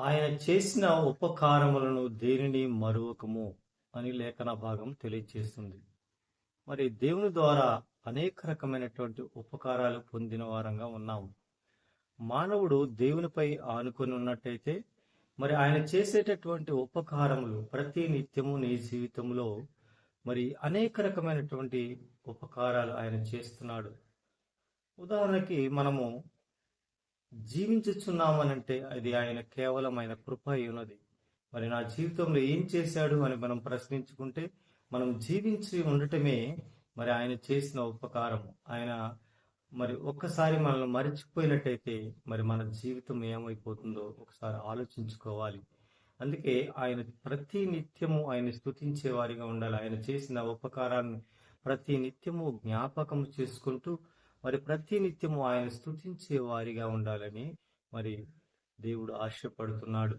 ఆయన చేసిన ఉపకారములను దేనిని మరువకము అని లేఖన భాగం తెలియజేస్తుంది మరి దేవుని ద్వారా అనేక రకమైనటువంటి ఉపకారాలు పొందిన వారంగా ఉన్నాము. మానవుడు దేవునిపై ఆనుకొని ఉన్నట్టయితే మరి ఆయన చేసేటటువంటి ఉపకారములు ప్రతి నిత్యము నీ జీవితంలో మరి అనేక రకమైనటువంటి ఉపకారాలు ఆయన చేస్తున్నాడు. ఉదాహరణకి మనము జీవించుచున్నామనంటే అది ఆయన కేవలం ఆయన కృప అయి ఉన్నది మరి నా జీవితంలో ఏం చేశాడు అని మనం ప్రశ్నించుకుంటే మనం జీవించి ఉండటమే మరి ఆయన చేసిన ఉపకారం ఆయన మరి ఒక్కసారి మనల్ని మరిచిపోయినట్టయితే మరి మన జీవితం ఏమైపోతుందో ఒకసారి ఆలోచించుకోవాలి. అందుకే ఆయన ప్రతి నిత్యము ఆయన స్థుతించే వారిగా ఉండాలి. ఆయన చేసిన ఉపకారాన్ని ప్రతి నిత్యము జ్ఞాపకం చేసుకుంటూ మరి ప్రతి నిత్యము ఆయన స్థుతించే వారిగా ఉండాలని మరి దేవుడు ఆశపడుతున్నాడు.